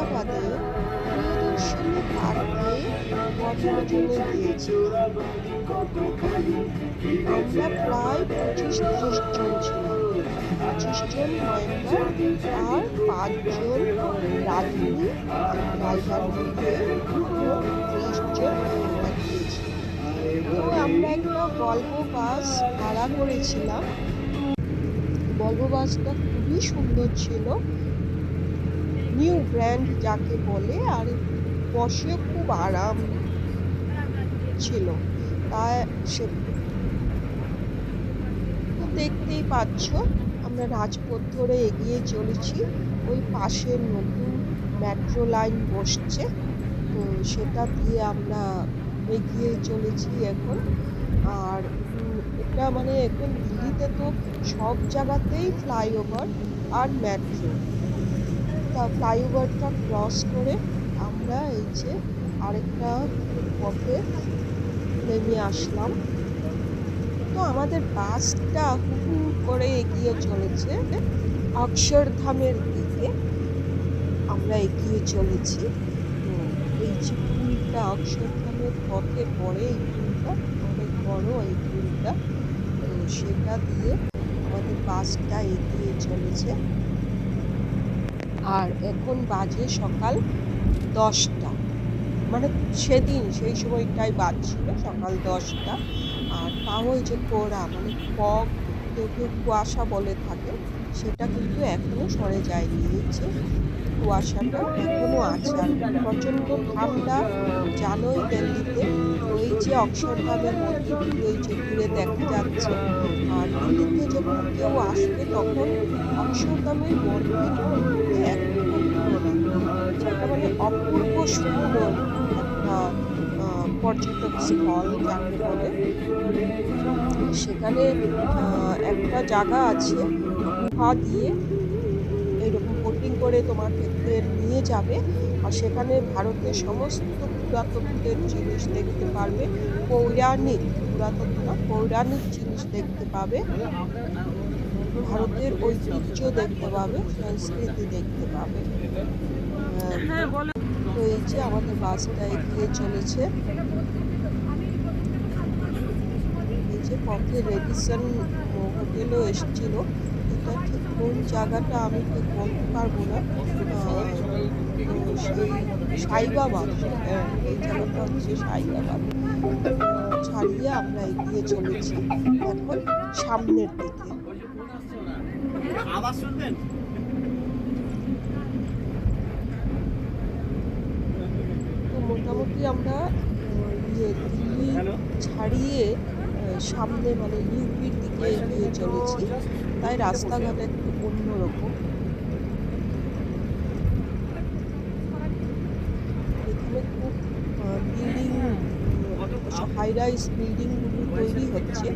আহমেদাবাদে প্রিয়দর্শনী পার্কে আমরা প্রায় পঁচিশ ত্রিশ জন ছিলাম। পঁচিশ জন আর পাঁচজন রাঁধুনি ড্রাইভার মিলিয়ে ত্রিশ জন গিয়েছি তো আমরা একটা ভলভো বাস ভাড়া করেছিলাম। ভলভো বাসটা খুবই সুন্দর ছিল। নিউ ব্র্যান্ড যাকে বলে আর বসে খুব আরাম ছিল। তাই সে তো দেখতেই পাচ্ছ, আমরা রাজপথ ধরে এগিয়ে চলেছি। ওই পাশে নতুন মেট্রো লাইন বসছে। তো সেটা দিয়ে আমরা এগিয়ে চলেছি এখন। আর এটা মানে এখন দিল্লিতে তো সব জায়গাতেই ফ্লাইওভার আর মেট্রো তা ফ্লাইওভারটা ক্রস করে আমরা এই যে আরেকটা পথে নেমে আসলাম। তো আমাদের বাসটা হু করে এগিয়ে চলেছে। অক্ষরধামের দিকে আমরা এগিয়ে চলেছি। তো এই যে পুলটা, অক্ষরধামের পথে পড়ে এই পুলটা, অনেক বড় এই পুলটা। তো সেটা দিয়ে আমাদের বাসটা এগিয়ে চলেছে। আর এখন বাজে সকাল দশটা। মানে সেদিন, সেই সময়টাই বাজছিল সকাল দশটা। আর তাও যে কোড়া মানে ফগ কেউ কেউ কুয়াশা বলে থাকে, সেটা কিন্তু এখনও সরে যায়নি। এই যে কুয়াশাটা এখনও আছে। আর প্রচণ্ড ঠান্ডা, জানোই দিল্লিতে। ওই যে অক্ষরধামের মন্দিরগুলো ওই যে ঘুরে দেখা যাচ্ছে, আর দিল্লিতে যখন কেউ আসবে তখন অক্ষরধামের মন্দির অপূর্ব সুন্দর একটা পর্যটক স্থল যাকে বলে। সেখানে একটা জায়গা আছে গুহা দিয়ে এইরকম বোটিং করে তোমার তোমাকে নিয়ে যাবে আর সেখানে ভারতের সমস্ত পুরাতত্ত্বের জিনিস দেখতে পারবে। পৌরাণিক পুরাতত্ত্ব না পৌরাণিক জিনিস দেখতে পাবে। ভারতের ঐতিহ্য দেখতে পাবে সংস্কৃতি দেখতে পাবে। আহ, যে আমাদের বাসটা এগিয়ে চলেছে। এই যে পথে রেডিসন হোটেলও এসেছিল। এটা ঠিক কোন জায়গাটা আমি ঠিক বলতে পারব না। সেই সাইবাবাদ হ্যাঁ এই জায়গাটা হচ্ছে সাইবাবাদ। আহ, ছাড়িয়ে আমরা এগিয়ে চলেছি এখন সামনের দিকে। আবার শুনবেন তো মোটামুটি আমরা ইয়ে দিল্লি ছাড়িয়ে সামনে মানে ইউপির দিকে এগিয়ে চলেছি। তাই রাস্তাঘাট একটু অন্যরকম। এখানে খুব বিল্ডিং হাই রাইজ বিল্ডিংগুলো তৈরি হচ্ছে।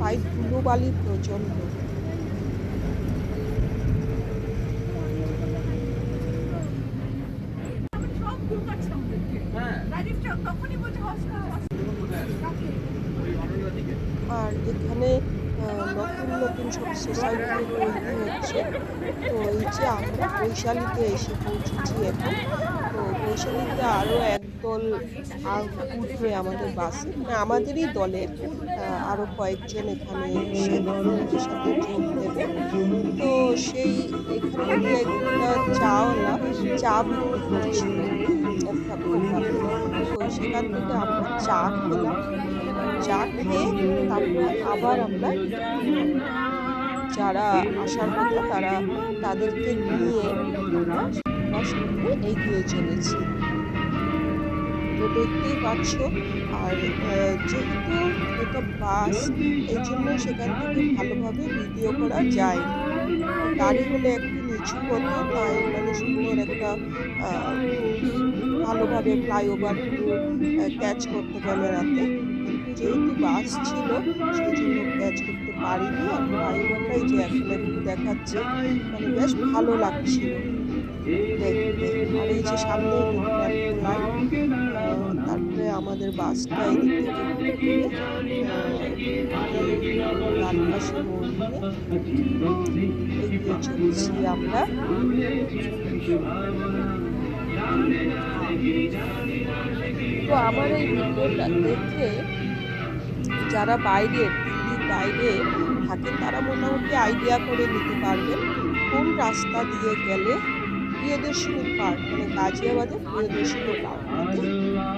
তাই ধুলোবালি প্রচণ্ড আর এখানে আহ, নতুন নতুন সব সোসাইটি তৈরি হচ্ছে। তো এই যে আমরা বৈশালীতে এসে পৌঁছেছি এখন, তো বৈশালীতে আরও একদল উঠবে আমাদের বাসে। মানে আমাদেরই দলের আরও কয়েকজন এখানে এসে সাথে যোগ দেবে। তো সেই একটা চাওয়ালা চা সেখান থেকে আমরা চা খেলাম। চা খেয়ে তারপর আবার আমরা যারা আসার কথা তারা তাদেরকে নিয়ে এগিয়ে চলেছি। তো দেখতেই পাচ্ছ, আর যেহেতু এটা বাস, এই জন্য সেখান থেকে ভালোভাবে ভিডিও করা যায়। গাড়ি হলে একটু নিচু হতো তাই মানে সুন্দর একটা ভালোভাবে ফ্লাইওভারগুলো ক্যাচ করতে ক্যামেরাতে কিন্তু যেহেতু বাস ছিল, সেই জন্য ক্যাচ করতে পারিনি আর ফ্লাইওভারটাই যে এখন একটু দেখাচ্ছে মানে বেশ ভালো লাগছিল। দেখতে আর এই যে সামনে তারপরে আমাদের বাসটা এদিক চলেছি আমরা। তো আমার এই ভিডিওটা দেখে যারা বাইরে বাইরে থাকে তারা মোটামুটি আইডিয়া করে নিতে পারবেন কোন রাস্তা দিয়ে গেলে প্রিয়দর্শিনী পার্ক মানে গাজিয়াবাদের প্রিয়দর্শিনী পার্কটিতে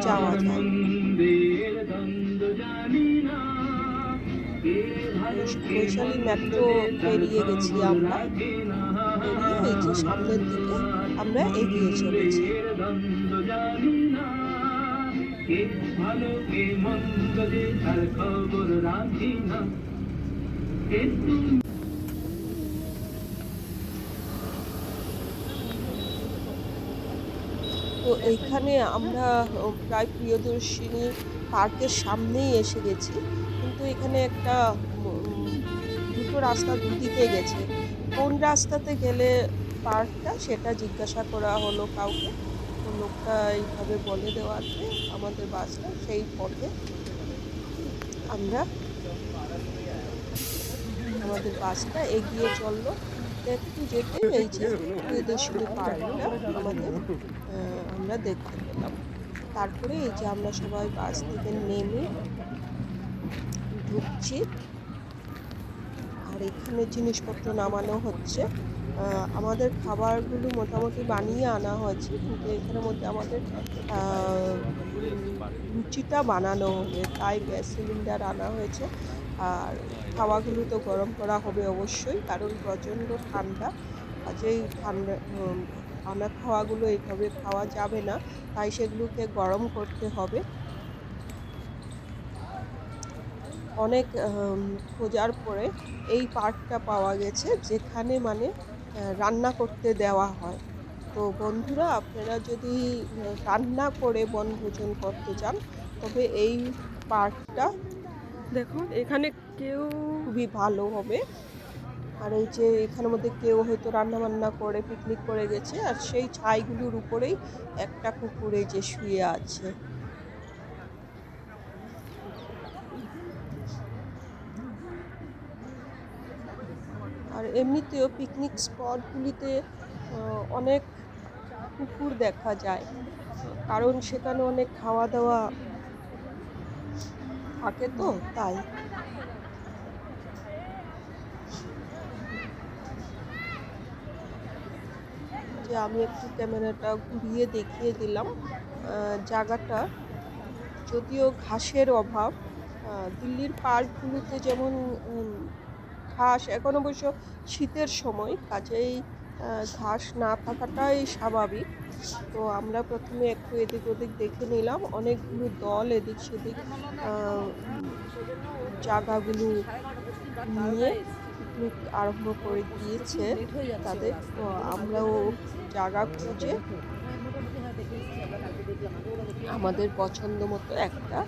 যাওয়া যায়। বৈশালী মেট্রো পেরিয়ে গেছি আমরা। এই যে সামনের দিকে আমরা এগিয়ে চলেছি। ভালো মন্দ তার খবর রাখি না। তো এইখানে আমরা প্রায় প্রিয়দর্শিনী পার্কের সামনেই এসে গেছি। কিন্তু এখানে একটা দুটো রাস্তা দুদিকে গেছে। কোন রাস্তাতে গেলে পার্কটা সেটা জিজ্ঞাসা করা হলো কাউকে। তো লোকটা এইভাবে বলে দেওয়াতে আমাদের বাসটা সেই পথে আমরা আমাদের বাসটা এগিয়ে চলল। একটু যেতে এই যে প্রিয়দর্শিনী পার্কটা আমাদের আমরা দেখতে পেলাম। তারপরে এই যে আমরা সবাই বাস থেকে নেমে ঢুকছি। আর এখানে জিনিসপত্র নামানো হচ্ছে। আমাদের খাবারগুলো মোটামুটি বানিয়ে আনা হয়েছে, কিন্তু এখানের মধ্যে আমাদের লুচিটা বানানো হবে তাই গ্যাস সিলিন্ডার আনা হয়েছে। আর খাওয়াগুলো তো গরম করা হবে অবশ্যই, কারণ প্রচণ্ড ঠান্ডা। কাজেই ঠান্ডা আনা খাওয়াগুলো এইভাবে খাওয়া যাবে না, তাই সেগুলোকে গরম করতে হবে। অনেক খোঁজার পরে এই পার্কটা পাওয়া গেছে, যেখানে মানে রান্না করতে দেওয়া হয়। তো বন্ধুরা, আপনারা যদি রান্না করে বনভোজন করতে চান, তবে এই পার্কটা দেখুন এখানে কেউ খুবই ভালো হবে। আর এই যে এখানের মধ্যে কেউ হয়তো রান্না বান্না করে পিকনিক করে গেছে, আর সেই ছাইগুলোর উপরেই একটা কুকুরে যে শুয়ে আছে। আর এমনিতেও পিকনিক স্পটগুলিতে অনেক কুকুর দেখা যায়। কারণ সেখানে অনেক খাওয়া দাওয়া থাকে তো তাই। যে আমি একটু ক্যামেরাটা ঘুরিয়ে দেখিয়ে দিলাম জায়গাটা। যদিও ঘাসের অভাব দিল্লির পার্কগুলোতে যেমন ঘাস এখন অবশ্য শীতের সময় কাজেই ঘাস না থাকাটাই স্বাভাবিক। তো আমরা প্রথমে একটু এদিক ওদিক দেখে নিলাম। অনেকগুলো দল এদিক সেদিক জায়গাগুলো নিয়ে আরম্ভ করে দিয়েছে তাদের। তো আমরাও জায়গা খুঁজে আমাদের পছন্দ মতো একটা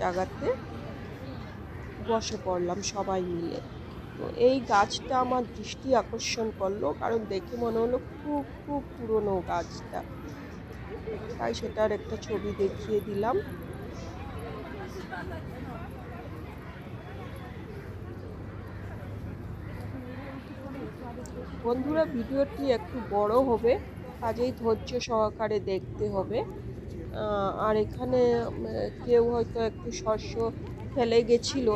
জায়গাতে বসে পড়লাম সবাই মিলে। তো এই গাছটা আমার দৃষ্টি আকর্ষণ করল, কারণ দেখে মনে হলো খুব খুব পুরনো গাছটা। তাই সেটার একটা ছবি দেখিয়ে দিলাম। বন্ধুরা, ভিডিওটি একটু বড় হবে, কাজেই ধৈর্য সহকারে দেখতে হবে। আর এখানে কেউ হয়তো একটু শস্য ফেলে গেছিল।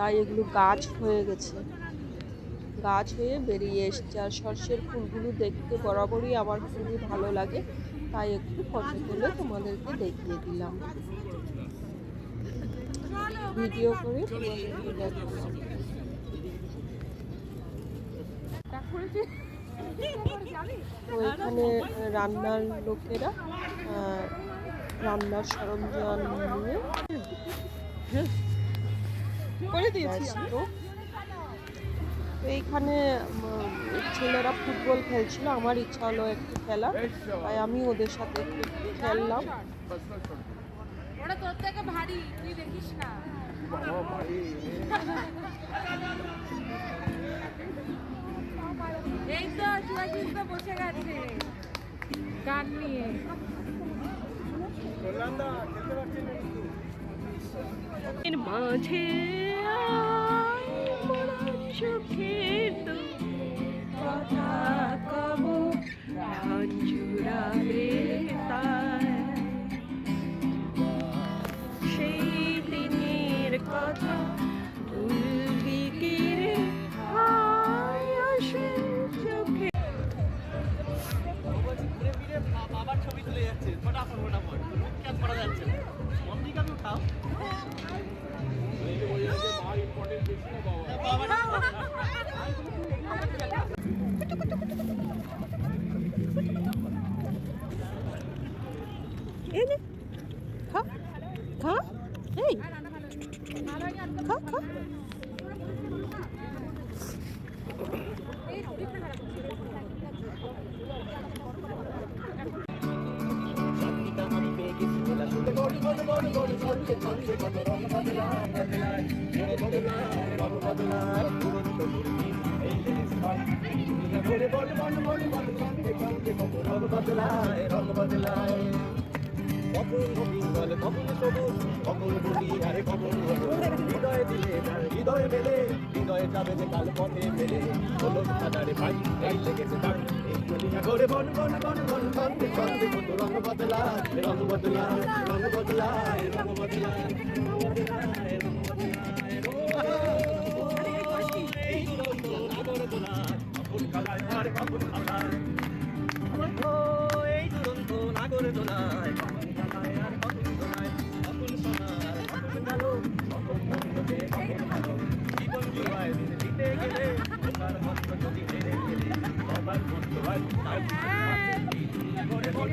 তাই এগুলো গাছ হয়ে গেছে। গাছ হয়ে বেরিয়ে এসছে। আর সর্ষের ফুলগুলো দেখতে বরাবরই আমার খুবই ভালো লাগে। তাই একটু ফটো তুলে তোমাদেরকে দেখিয়ে দিলাম। ভিডিও করে এখানে রান্নার লোকেরা রান্নার সরঞ্জাম নিয়ে ব্যস্ত তো এইখানে ছেলেরা ফুটবল খেলছিল আমার ইচ্ছা হলো একটু খেলা তাই আমি ওদের সাথে একটু খেললাম। ওটা তোর থেকে ভারী তুই দেখিস না। এই তো শিবাশিস তো বসে গেছে গান নিয়ে। মাঝে সুখের কথা কব ধান জুড়াবে তার বদলায় রং বদলায় কখন গোবিন্দল কখন সবুজ কখন বলি আরে কখন। হৃদয়ে দিলে তার হৃদয়ে মেলে হৃদয়ে যাবে যে কাল পথে মেলে হলো হাজারে ভাই এই লেগেছে তার এই ঘরে বন বন বন ছন্দে চলতে কত রং বদলায় রং বদলায় রং বদলায় রং বদলায় রং বদলায় রং বদলায়।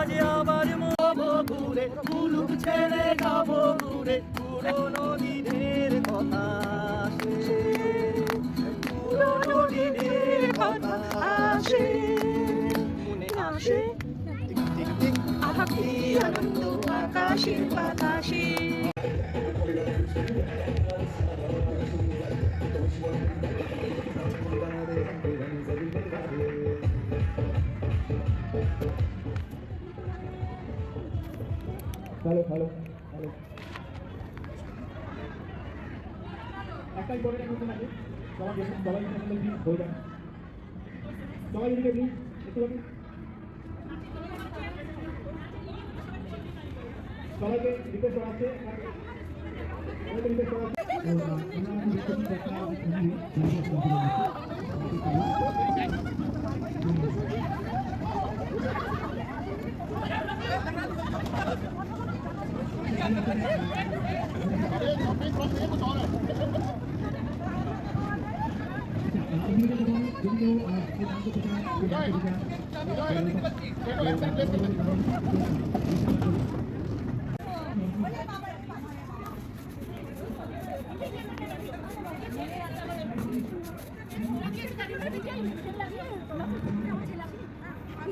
আজ আবার মব ঘুরে কুলুক ছেড়ে যাব ঘুরে পুরোনো দিনের কথা পুরোনো দিনের কথা আসে। মনে আসে? আনন্দ, আকাশের বাতাসে। হ্যালো হ্যালো হ্যালো একটাই করে রাখুন নাকি সবাই সবাইকে রিকোয়েস্ট করা আছে সবাইকে রিকোয়েস্ট করা আছে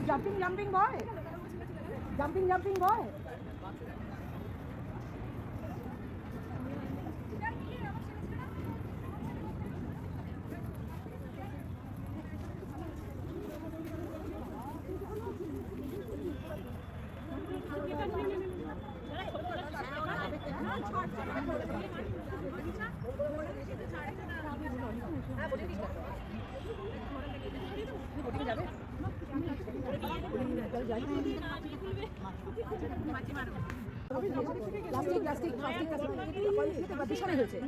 jumping, jumping boy. Jumping, jumping boy. Plastic plastic plastic হয়েছে।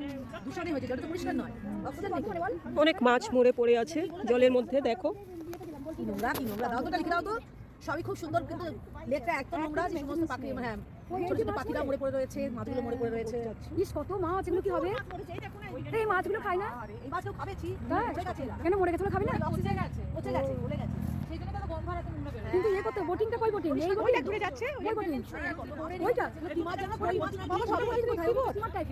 দূষণে হয়েছে জলটা তো পরিষ্কার নয়। অনেক মাছ মরে পড়ে আছে জলের মধ্যে দেখো। নোংরা কি নোংরা? দাও তো লিখে দাও তো। সবই খুব সুন্দর কিন্তু লেকটা এত নোংরা যে সমস্ত পাখি হ্যাঁ ছোট ছোট পাখিরা মরে পড়ে রয়েছে মাছগুলো মরে পড়ে রয়েছে। ইস কত মাছ এগুলো কি হবে? এই মাছগুলো খাই না? এই মাছগুলো? মরে কেন মরে গেছে খাবি না? অক্সিজেন গেছে পচে গেছে গলে গেছে সেই জন্য তো গন্ধ আর এত নোংরা বেরোয় কিন্তু ইয়ে করতে বোটিংটা কই বোটিং এই বোটিং ঘুরে যাচ্ছে ওই বোটিং ওইটা মাছ জানা ওই মাছ বাবা সব বোটিং কোথায়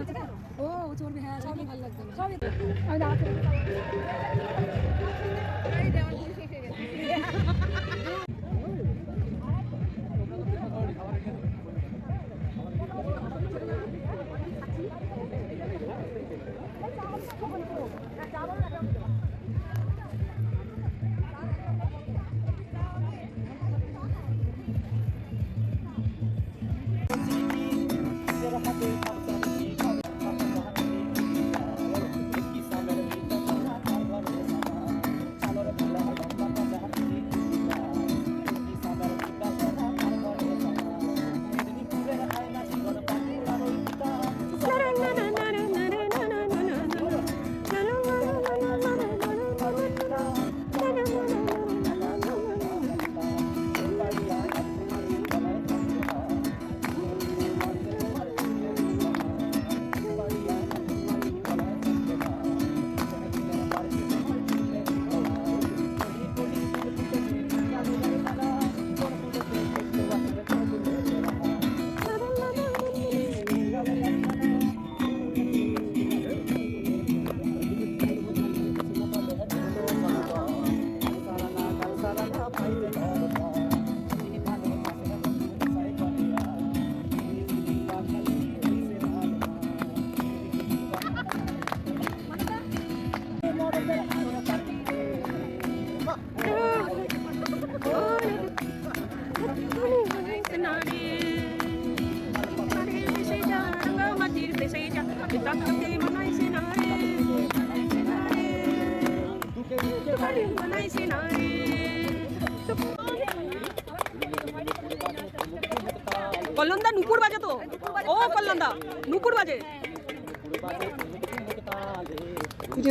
টাইপের করবি হ্যাঁ সবই ভালো লাগবে সবই আমি দাঁড়াতে কল্যাণদা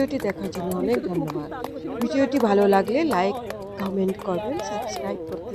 ভিডিওটি দেখার জন্য অনেক ধন্যবাদ। ভিডিওটি ভালো লাগলে লাইক কমেন্ট করবেন সাবস্ক্রাইব করতে